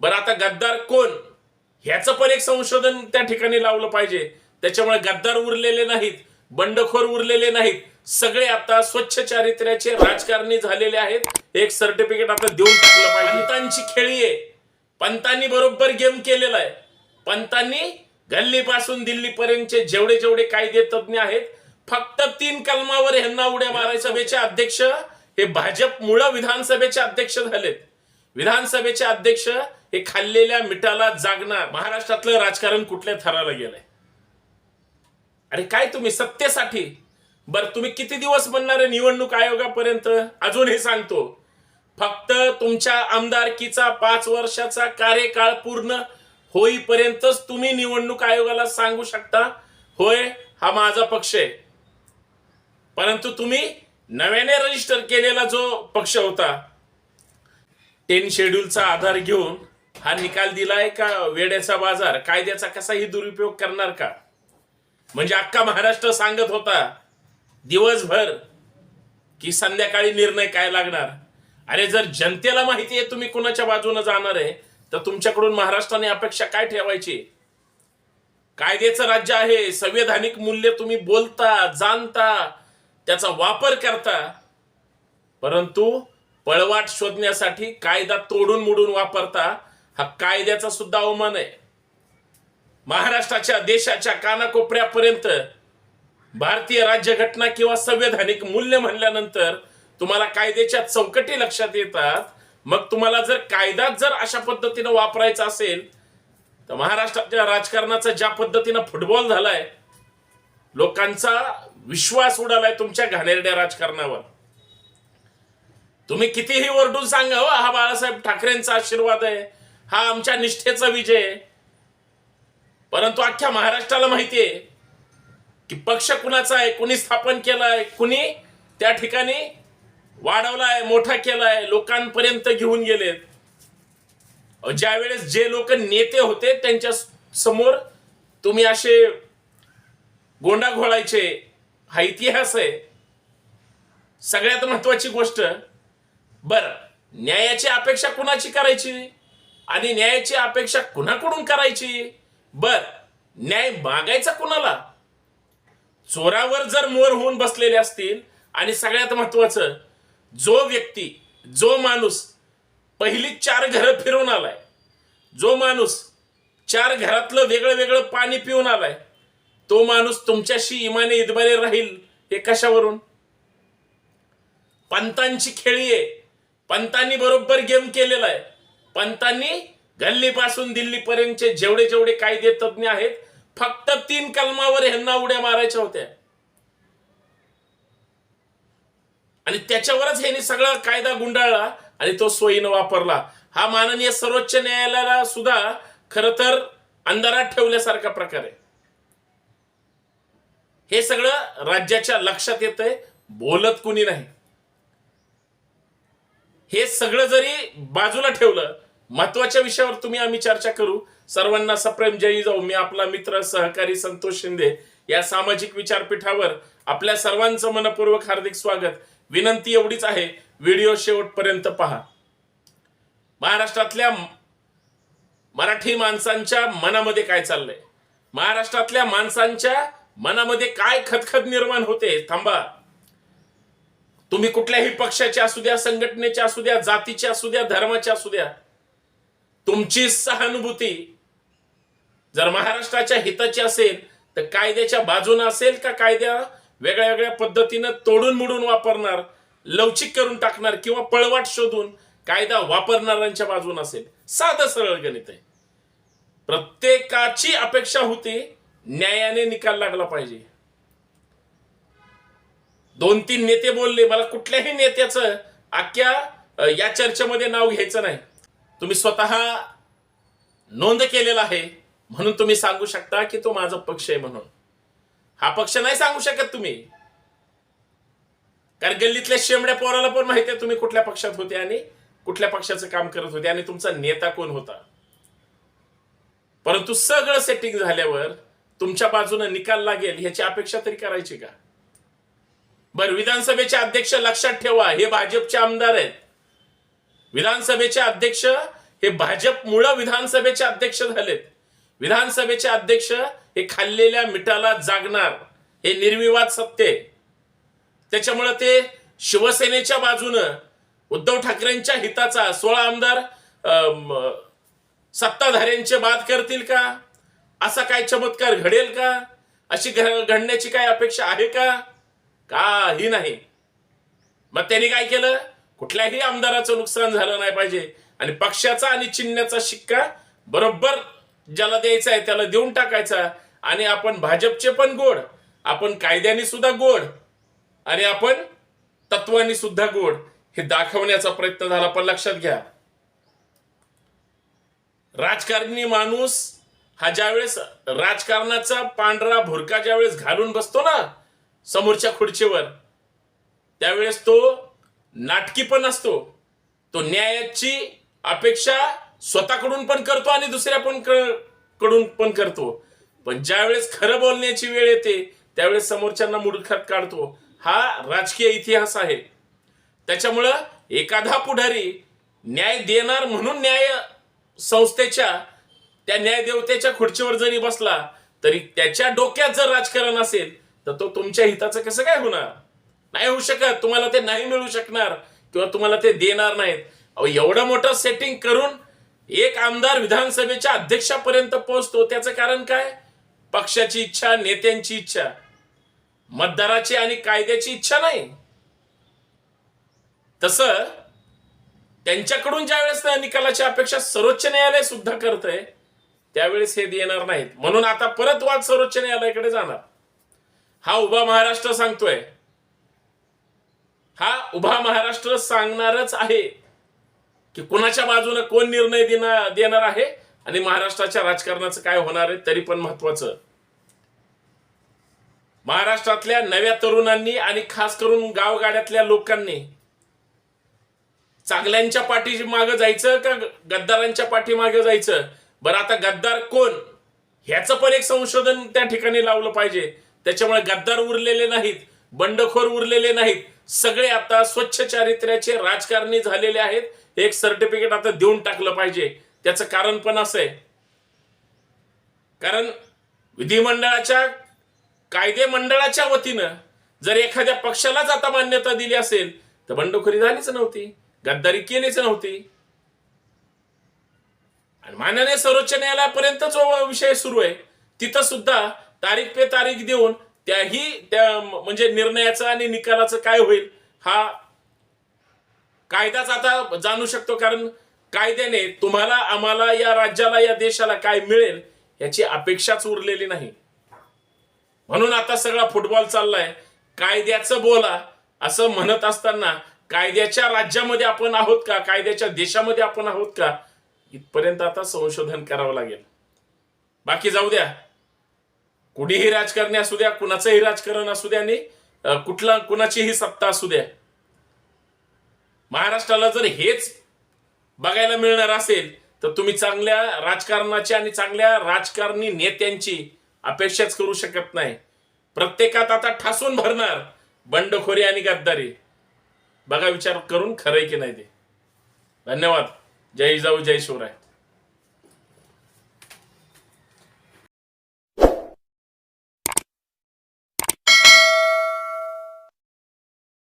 बरं आता गद्दार कोण? ह्याचं पण एक संशोधन त्या ठिकाणी लावलं पाहिजे. त्याच्यामुळे गद्दार उरलेले नाहीत बंडखोर उरलेले नाहीत. सगळे आता स्वच्छ चारित्र्याचे राजकारणी झालेले आहेत. एक सर्टिफिकेट आता देऊन टाकलं पाहिजे. पंतांची खेळी आहे. पंतांनी बरोबर गेम केलेला आहे. पंतांनी गल्लीपासून दिल्लीपर्यंतचे जेवढे जेवढे कायदे तज्ज्ञ आहेत फक्त तीन कलमावर ह्यांना उड्या मारायसभेचे सभेचे अध्यक्ष हे भाजप मुळ विधानसभेचे अध्यक्ष झालेत. विधानसभेचे अध्यक्ष हे खाल्लेल्या मिठाला जागणार. महाराष्ट्रातलं राजकारण कुठल्या थराला गेलंय? अरे काय तुम्ही सत्तेसाठी? बर तुम्ही किती दिवस बनणार आहे निवडणूक आयोगापर्यंत? अजून हे सांगतो. फक्त तुमच्या आमदारकीचा पाच वर्षाचा कार्यकाळ पूर्ण होईपर्यंतच तुम्ही निवडणूक आयोगाला सांगू शकता. होय हा माझा पक्ष आहे. परंतु तुम्ही नव्याने रजिस्टर केलेला जो पक्ष होता टेन शेड्यूलचा आधार घेऊन हा निकाल दिलाय का वेड्याचा बाजार? कायद्याचा कसाही दुरुपयोग करणार का? म्हणजे अख्खा महाराष्ट्र सांगत होता दिवसभर की संध्याकाळी निर्णय काय लागणार? अरे जर जनतेला माहिती आहे तुम्ही कुणाच्या बाजूने जाणार आहे तर तुमच्याकडून महाराष्ट्राने अपेक्षा काय ठेवायची? कायद्याचं राज्य आहे संवैधानिक मूल्य तुम्ही बोलता जाणता त्याचा वापर करता. परंतु पळवाट शोधण्यासाठी कायदा तोडून मोडून वापरता हा कायद्याचा सुद्धा अवमान आहे. महाराष्ट्राच्या देशाच्या कानाकोपऱ्यापर्यंत भारतीय राज्यघटना किंवा संवैधानिक मूल्य म्हणल्यानंतर तुम्हाला कायद्याच्या चौकटी लक्षात येतात. मग तुम्हाला जर कायदाच जर अशा पद्धतीनं वापरायचा असेल तर महाराष्ट्राच्या राजकारणाचा ज्या पद्धतीनं फुटबॉल झालाय लोकांचा विश्वास उडालाय तुमच्या घाणेरड्या राजकारणावर. तुम्ही कितीही ओरडून सांगा हो हा बाळासाहेब ठाकरेंचा आशीर्वाद आहे हा आमच्या निष्ठेचा विजय आहे. परंतु अख्ख्या महाराष्ट्राला माहिती आहे की पक्ष कुणाचा आहे कुणी स्थापन केलाय कुणी त्या ठिकाणी वाढवलाय मोठा केलाय लोकांपर्यंत घेऊन गेलेत. ज्यावेळेस जे लोक नेते होते त्यांच्यासमोर तुम्ही असे गोंडा घोळायचे हा इतिहास आहे. सगळ्यात महत्वाची गोष्ट बर न्यायाची अपेक्षा कुणाची करायची? आणि न्यायाची अपेक्षा कुणाकडून करायची? बर न्याय मागायचा कुणाला? चोरावर जर मोर होऊन बसलेले असतील आणि सगळ्यात महत्वाचं जो व्यक्ती जो माणूस पहिली चार घरं फिरून आलाय जो माणूस चार घरातलं वेगळं वेगळं पाणी पिऊन आलाय तो माणूस तुमच्याशी इमाने इदबारे राहील हे कशावरून? पंतांची खेळी आहे. पंतांनी बरोबर गेम केलेला आहे. पंतांनी गल्लीपासून दिल्लीपर्यंतचे जेवढे जेवढे कायदे तज्ज्ञ आहेत फक्त तीन कलमावर ह्यांना उड्या मारायच्या होत्या. आणि त्याच्यावरच ह्यांनी सगळा कायदा गुंडाळला आणि तो सोयीनं वापरला. हा माननीय सर्वोच्च न्यायालयाला सुद्धा खर तर अंधारात ठेवल्यासारखा प्रकार आहे. हे सगळं राज्याच्या लक्षात येतंय बोलत कुणी नाही. हे सगळं जरी बाजूला ठेवलं महत्त्वाच्या विषयावर तुम्ही आम्ही चर्चा करू. सर्वांना सप्रेम जयी जाऊ मी आपला मित्र सहकारी संतोष शिंदे या सामाजिक विचारपीठावर आपल्या सर्वांचं मनपूर्वक हार्दिक स्वागत. विनंती एवढीच आहे व्हिडिओ शेवटपर्यंत पहा. महाराष्ट्रातल्या मराठी माणसांच्या मनामध्ये काय चाललंय? महाराष्ट्रातल्या माणसांच्या मनामध्ये काय खतखत निर्माण होते? थांबा. तुम्ही कुठल्याही पक्षाचे असू द्या संघटनेचे असू द्या जातीचे असू द्या धर्माचे असू द्या तुमची सहानुभूती जर महाराष्ट्राच्या हिताची असेल तर कायद्याच्या बाजूने असेल का कायद्या वेगळ्या वेगळ्या पद्धतीनं तोडून मोडून वापरणार लवचिक करून टाकणार किंवा पळवाट शोधून कायदा वापरणाऱ्यांच्या बाजून असेल? साधं सरळ गणित आहे. प्रत्येकाची अपेक्षा होती न्यायाने निकाल लागला पाहिजे. दोन तीन नेते बोलले मला कुठल्याही नेत्याचं अख्ख्या या चर्चेमध्ये नाव घ्यायचं नाही. तुम्ही स्वतः नोंद केलेला आहे म्हणून तुम्ही सांगू शकता की तो माझा पक्ष आहे म्हणून. हा पक्ष नाही सांगू शकत तुम्ही. कारण गल्लीतल्या शेमड्या पोराला पण माहिती आहे तुम्ही कुठल्या पक्षात होते आणि कुठल्या पक्षाचं काम करत होते आणि तुमचा नेता कोण होता. परंतु सगळं सेटिंग झाल्यावर तुमच्या बाजूने निकाल लागेल ह्याची अपेक्षा तरी करायची का? बर विधानसभेचे अध्यक्ष लक्षात ठेवा हे भाजपचे आमदार आहेत. विधानसभेचे अध्यक्ष हे भाजपमुळं विधानसभेचे अध्यक्ष झालेत. विधानसभेचे अध्यक्ष हे खाल्लेल्या मिठाला जागणार हे निर्विवाद सत्य त्याच्यामुळं ते शिवसेनेच्या बाजूनं उद्धव ठाकरेंच्या हिताचा सोळा आमदार सत्ताधाऱ्यांचे बाद करतील का? असा काय चमत्कार घडेल का? अशी घडण्याची काय अपेक्षा आहे का? काही नाही. मग त्यांनी काय केलं? कुठल्याही आमदाराचं नुकसान झालं नाही पाहिजे. आणि पक्षाचा आणि चिन्हाचा शिक्का बरोबर ज्याला द्यायचा आहे त्याला देऊन टाकायचा. आणि आपण भाजपचे पण गोड आपण कायद्याने सुद्धा गोड आणि आपण तत्वानी सुद्धा गोड हे दाखवण्याचा प्रयत्न झाला. पण लक्षात घ्या. राजकारणी माणूस हा ज्यावेळेस राजकारणाचा पांढरा भुरका ज्यावेळेस घालून बसतो ना समोरच्या खुर्चीवर. त्यावेळेस तो नाटकी पण असतो. तो न्यायाची अपेक्षा स्वतःकडून पण करतो आणि दुसऱ्या पण कडून पण करतो. पण ज्यावेळेस खरं बोलण्याची वेळ येते त्यावेळेस समोरच्यांना मुडखात काढतो. हा राजकीय इतिहास आहे. त्याच्यामुळं एखादा पुढारी न्याय देणार म्हणून न्याय संस्थेच्या त्या न्यायदेवतेच्या खुर्चीवर जरी बसला तरी त्याच्या डोक्यात जर राजकारण असेल तर तो तुमच्या हिताचं कसं काय होणार? नाही होऊ शकत. तुम्हाला ते नाही मिळू शकणार किंवा तुम्हाला ते देणार नाहीत. एवढं मोठं सेटिंग करून एक आमदार विधानसभेच्या अध्यक्षापर्यंत पोहोचतो त्याचं कारण काय? पक्षाची इच्छा नेत्यांची इच्छा. मतदाराची आणि कायद्याची इच्छा नाही. तसं त्यांच्याकडून ज्यावेळेस वेळेस निकालाची अपेक्षा सर्वोच्च न्यायालय सुद्धा करतंय त्यावेळेस हे देणार नाहीत. म्हणून आता परत वाद सर्वोच्च न्यायालयाकडे जाणार. हा उभा महाराष्ट्र सांगतोय. हा उभा महाराष्ट्र सांगणारच आहे की कुणाच्या बाजूने कोण निर्णय देणार देणार आहे आणि महाराष्ट्राच्या राजकारणाचं काय होणार आहे तरी पण महत्वाचं. महाराष्ट्रातल्या नव्या तरुणांनी आणि खास करून गावगाड्यातल्या लोकांनी चांगल्यांच्या पाठी मागे जायचं का गद्दारांच्या पाठीमागे जायचं? बरं आता गद्दार कोण? ह्याचं पण एक संशोधन त्या ठिकाणी लावलं पाहिजे. त्याच्यामुळे गद्दार उरलेले नाहीत बंडखोर उरलेले नाहीत. सगळे आता स्वच्छ चारित्र्याचे राजकारणी झालेले आहेत. एक सर्टिफिकेट आता देऊन टाकलं पाहिजे. त्याचं कारण पण असं आहे. कारण विधिमंडळाच्या कायदे मंडळाच्या वतीनं जर एखाद्या पक्षालाच आता मान्यता दिली असेल तर बंडखोरी झालीच नव्हती गद्दारी केलीच नव्हती. आणि माननीय सर्वोच्च न्यायालयापर्यंत जो विषय सुरू आहे. तिथं सुद्धा तारीख पे तारीख देऊन त्याही त्या म्हणजे निर्णयाचं आणि निकालाचं काय होईल हा कायदाच आता जाणू शकतो कारण कायद्याने तुम्हाला आम्हाला या राज्याला या देशाला काय मिळेल याची अपेक्षाच उरलेली नाही. म्हणून आता सगळा फुटबॉल चाललाय. कायद्याचं बोला असं म्हणत असताना कायद्याच्या राज्यामध्ये आपण आहोत का? कायद्याच्या देशामध्ये आपण आहोत का? इथपर्यंत आता संशोधन करावं लागेल. बाकी जाऊ द्या. कुणीही राजकारणी असू द्या कुणाचंही राजकारण असू द्या आणि कुठला कुणाचीही सत्ता असू द्या. महाराष्ट्राला जर हेच बघायला मिळणार असेल तर तुम्ही चांगल्या राजकारणाची आणि चांगल्या राजकारणी नेत्यांची अपेक्षाच करू शकत नाही. प्रत्येकात आता ठासून भरणार बंडखोरी आणि गद्दारी. बघा विचार करून खरंय की नाही ते. धन्यवाद. जय जाऊ जय शिवराय.